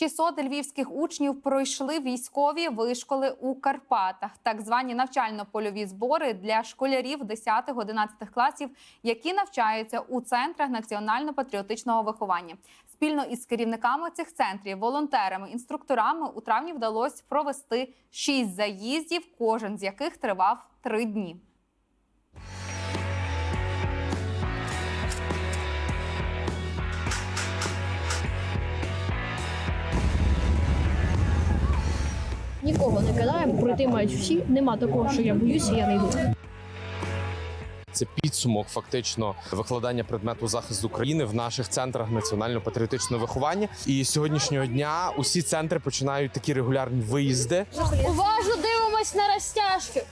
600 львівських учнів пройшли військові вишколи у Карпатах, так звані навчально-польові збори для школярів 10-11 класів, які навчаються у центрах національно-патріотичного виховання. Спільно із керівниками цих центрів, волонтерами, інструкторами у травні вдалося провести шість заїздів, кожен з яких тривав три дні. Нікого не кидаємо, пройти мають всі. Нема такого, що я боюся, я не йду. Це підсумок фактично викладання предмету захисту України в наших центрах національно-патріотичного виховання. І з сьогоднішнього дня усі центри починають такі регулярні виїзди. Уважно дивимось на розтяжки.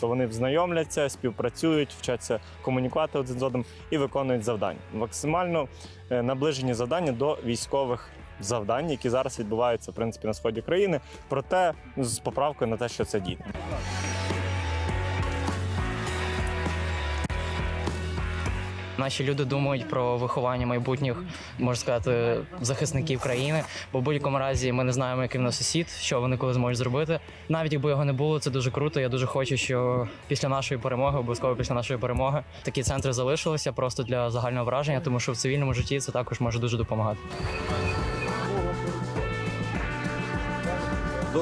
То вони знайомляться, співпрацюють, вчаться комунікувати один з одним і виконують завдання. Максимально е, наближені завдання до військових завдань, які зараз відбуваються в принципі на сході країни, проте з поправкою на те, що це діти. Наші люди думають про виховання майбутніх, можна сказати, захисників країни. Бо в будь-якому разі ми не знаємо, який в нас сусід, що вони коли зможуть зробити. Навіть якби його не було, це дуже круто. Я дуже хочу, що після нашої перемоги, обов'язково після нашої перемоги, такі центри залишилися просто для загального враження, тому що в цивільному житті це також може дуже допомагати. В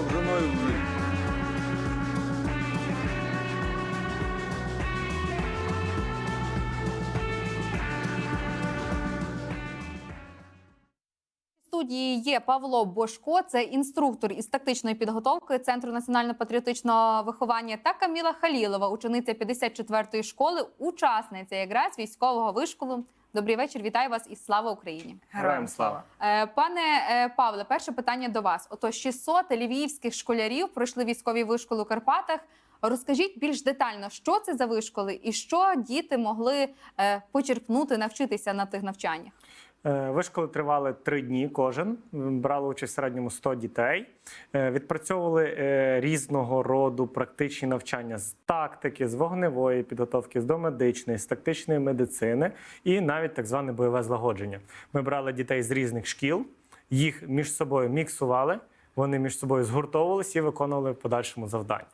студії є Павло Бошко, це інструктор із тактичної підготовки Центру національно-патріотичного виховання, та Каміла Халілова, учениця 54-ї школи, учасниця якраз військового вишколу. Добрий вечір, вітаю вас і слава Україні. Героям слава! Е, Пане е, Павле, перше питання до вас. Ото 600 львівських школярів пройшли військові вишколи у Карпатах. Розкажіть більш детально, що це за вишколи і що діти могли е, почерпнути, навчитися на тих навчаннях. Е, Вишколи тривали три дні кожен. Брали участь в середньому 100 дітей. Е, Відпрацьовували е, різного роду практичні навчання з тактики, з вогневої підготовки, з домедичної, з тактичної медицини і навіть так зване бойове злагодження. Ми брали дітей з різних шкіл, їх між собою міксували, вони між собою згуртовувалися і виконували в подальшому завдання.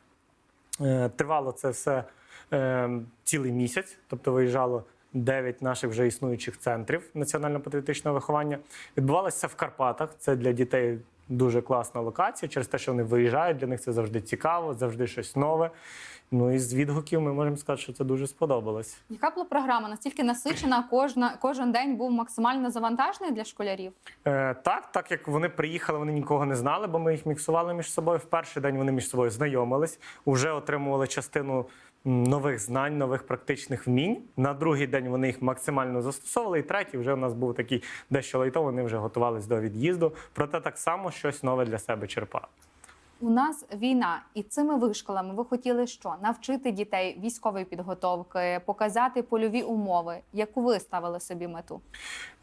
Тривало це все е, цілий місяць, тобто виїжджало 9 наших вже існуючих центрів національно-патріотичного виховання. Відбувалося в Карпатах. Це для дітей дуже класна локація, через те, що вони виїжджають. Для них це завжди цікаво, завжди щось нове. Ну і з відгуків ми можемо сказати, що це дуже сподобалось. Яка була програма? Настільки насичена, кожна кожен день був максимально завантажений для школярів. Е, так, так як вони приїхали, вони нікого не знали, бо ми їх міксували між собою. В перший день вони між собою знайомились, вже отримували частину нових знань, нових практичних вмінь. На другий день вони їх максимально застосовували. І третій вже у нас був такий дещо лайтовий, вони вже готувалися до від'їзду. Проте так само щось нове для себе черпали. У нас війна, і цими вишколами ви хотіли що? Навчити дітей військової підготовки, показати польові умови, яку ви ставили собі мету.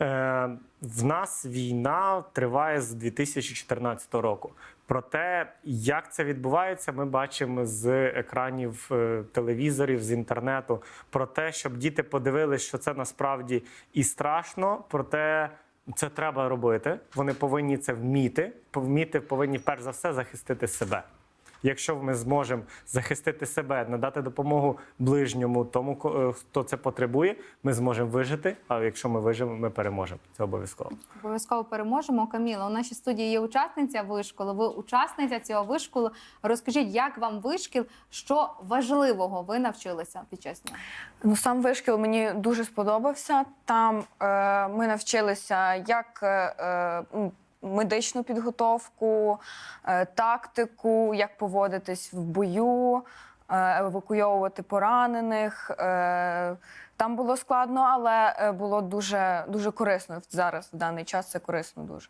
Е, в нас війна триває з 2014 року. Проте, як це відбувається, ми бачимо з екранів е, телевізорів, з інтернету. Про те, щоб діти подивилися, що це насправді і страшно, проте це треба робити. Вони повинні це вміти. Вміти повинні перш за все захистити себе. Якщо ми зможемо захистити себе, надати допомогу ближньому, тому ко- е, хто це потребує, ми зможемо вижити. А якщо ми виживемо, ми переможемо. Це обов'язково. Обов'язково переможемо. Каміла, у нашій студії є учасниця вишколу. Ви учасниця цього вишколу. Розкажіть, як вам вишкіл, що важливого ви навчилися під час нього? Ну, сам вишкіл мені дуже сподобався. Там е, ми навчилися як е, е, м, медичну підготовку, е, тактику, як поводитись в бою, е, евакуйовувати поранених. Е, там було складно, але було дуже, дуже корисно зараз. В даний час це корисно дуже.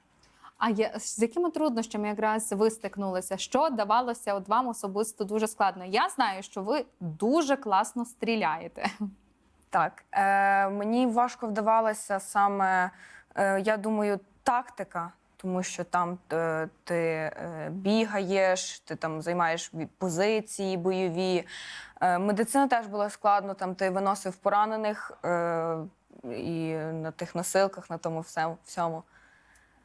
А є, з якими труднощами якраз ви стикнулися? Що давалося от вам особисто дуже складно? Я знаю, що ви дуже класно стріляєте. Так, е, мені важко вдавалося саме, е, я думаю, тактика, тому що там е, ти е, бігаєш, ти там займаєш позиції бойові. Е, медицина теж була складно, там ти виносив поранених і на тих носилках, на тому всьому.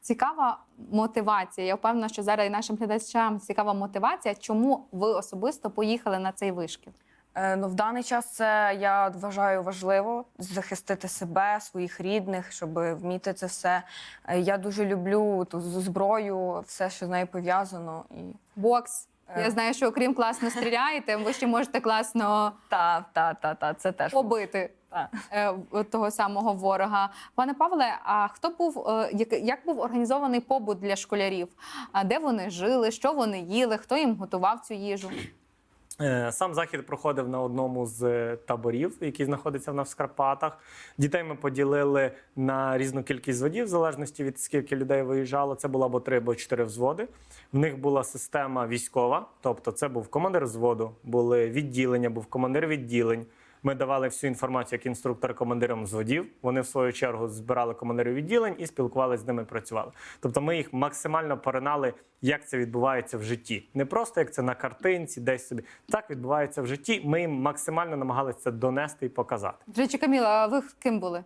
Цікава мотивація. Я впевнена, що зараз і нашим глядачам цікава мотивація. Чому ви особисто поїхали на цей вишкіл? Е, Ну, в даний час це я вважаю важливо захистити себе, своїх рідних, щоб вміти це все. Е, Я дуже люблю ту зброю, все, що з нею пов'язано. І Бокс. Е. Я знаю, що окрім класно стріляєте, ви ще можете класно та, та, та, та, це теж побити та. того самого ворога. Пане Павле, а хто був як, як був організований побут для школярів? А де вони жили, що вони їли, хто їм готував цю їжу? Е, Сам захід проходив на одному з е, таборів, який знаходиться в нас в Карпатах. Дітей ми поділили на різну кількість зводів, в залежності від скільки людей виїжджало. Це було або три, або чотири взводи. В них була система військова, тобто це був командир взводу, були відділення, був командир відділень. Ми давали всю інформацію як інструктор командирам водів. Вони в свою чергу збирали командирів відділень і спілкувалися з ними, працювали. Тобто ми їх максимально поринали, як це відбувається в житті. Не просто як це на картинці, десь собі. Так відбувається в житті. Ми їм максимально намагалися це донести і показати. До речі, Каміла, а ви ким були?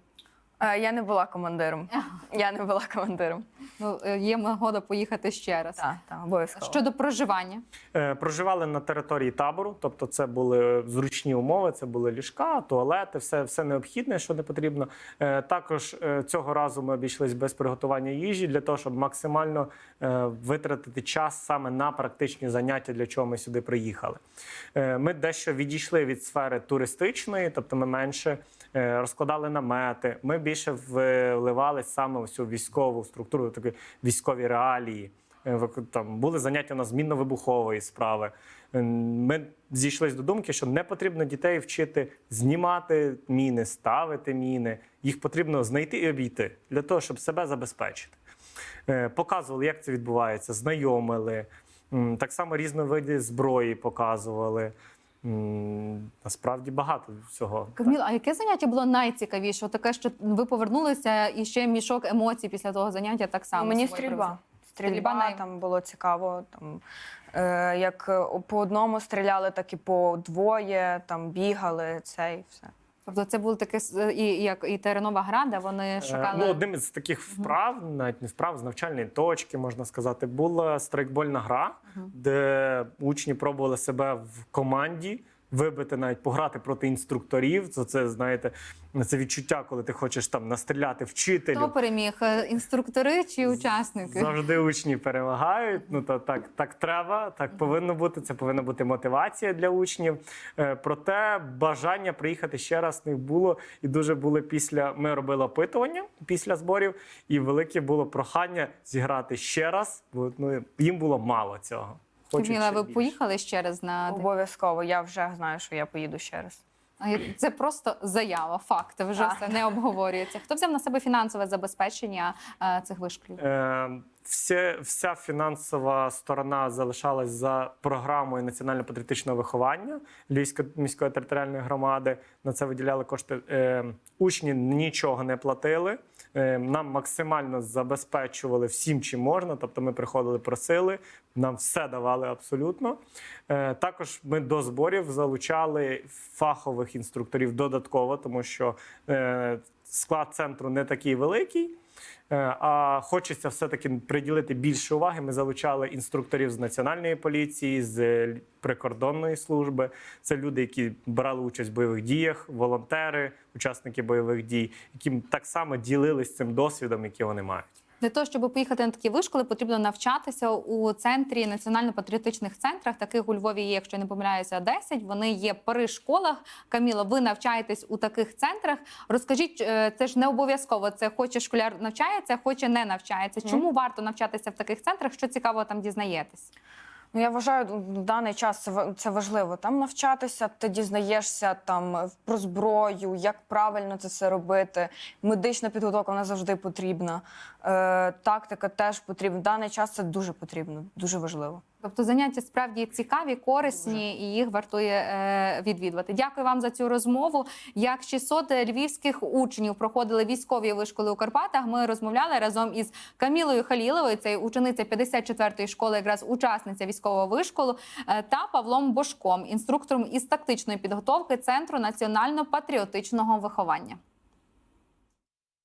Е, Я не була командиром. Я не була командиром. Ну, е, є нагода поїхати ще раз. Так, так, обов'язково. Щодо проживання, Е, Проживали на території табору, тобто це були зручні умови, це були ліжка, туалети, все, все необхідне, що не потрібно. Е, Також е, цього разу ми обійшлись без приготування їжі для того, щоб максимально е, витратити час саме на практичні заняття, для чого ми сюди приїхали. Е, Ми дещо відійшли від сфери туристичної, тобто ми менше розкладали намети. Ми більше вливалися саме цю військову структуру, такі військові реалії. Е, Там були заняття у нас змінно-вибухової справи. Е, Ми зійшлися до думки, що не потрібно дітей вчити знімати міни, ставити міни. Їх потрібно знайти і обійти для того, щоб себе забезпечити. Е, Показували, як це відбувається, знайомили. Так само різні зброї показували. Насправді багато всього. Каміла, а яке заняття було найцікавіше? Таке, що ви повернулися і ще мішок емоцій після того заняття так само. Ну, мені стрільба. Стрільба, Стрільба най- там було цікаво. Там, е, як е, по одному стріляли, так і по двоє, там бігали, це і все. Тобто це було таке с- і, як і теренова гра, де вони Е, шукали. Ну, одним із таких вправ, навіть не вправ, з навчальної точки, можна сказати, була страйкбольна гра, де учні пробували себе в команді. Вибити навіть пограти проти інструкторів. Це, це знаєте, це відчуття, коли ти хочеш там настріляти вчителю. Хто переміг? Е, Інструктори чи учасники? Завжди учні перемагають. Ну то так, так треба, так повинно бути. Це повинна бути мотивація для учнів. Е, Проте бажання приїхати ще раз не було. І дуже були після. Ми робили опитування після зборів, і велике було прохання зіграти ще раз, бо ну їм було мало цього. Хочуть Міла, ви більше. поїхали ще раз на Обов'язково. Я вже знаю, що я поїду ще раз. Це просто заява, факт. Вже Так. все не обговорюється. Хто взяв на себе фінансове забезпечення е, цих вишколів? Е, Вся, вся фінансова сторона залишалась за програмою національно-патріотичного виховання Львівської міської територіальної громади. На це виділяли кошти. Е, Учні нічого не платили. Е, Нам максимально забезпечували всім, чим можна. Тобто ми приходили, просили, нам все давали абсолютно. Е, Також ми до зборів залучали фахових інструкторів додатково, тому що е, склад центру не такий великий. Е, А хочеться все-таки приділити більше уваги. Ми залучали інструкторів з національної поліції, з е, прикордонної служби. Це люди, які брали участь в бойових діях, волонтери, учасники бойових дій, які так само ділились цим досвідом, який вони мають. Для того, щоб поїхати на такі вишколи, потрібно навчатися у центрі національно-патріотичних центрах. Таких у Львові є, якщо я не помиляюся, 10. Вони є при школах. Каміло, ви навчаєтесь у таких центрах. Розкажіть, е, це ж не обов'язково. Це хоче школяр навчається, хоче не навчається. Чому варто навчатися в таких центрах? Що цікаво там дізнаєтесь? Ну, я вважаю, в даний час це ва- це важливо там навчатися. Ти дізнаєшся там про зброю, як правильно це все робити. Медична підготовка вона завжди потрібна. Е, тактика теж потрібна. В даний час це дуже потрібно, дуже важливо. Тобто заняття справді цікаві, корисні, і їх вартує е, відвідувати. Дякую вам за цю розмову. Як 600 львівських учнів проходили військові вишколи у Карпатах. Ми розмовляли разом із Камілою Халіловою, це учениця 54-ї школи, якраз учасниця військового вишколу, е, та Павлом Бошком, інструктором із тактичної підготовки Центру національно-патріотичного виховання.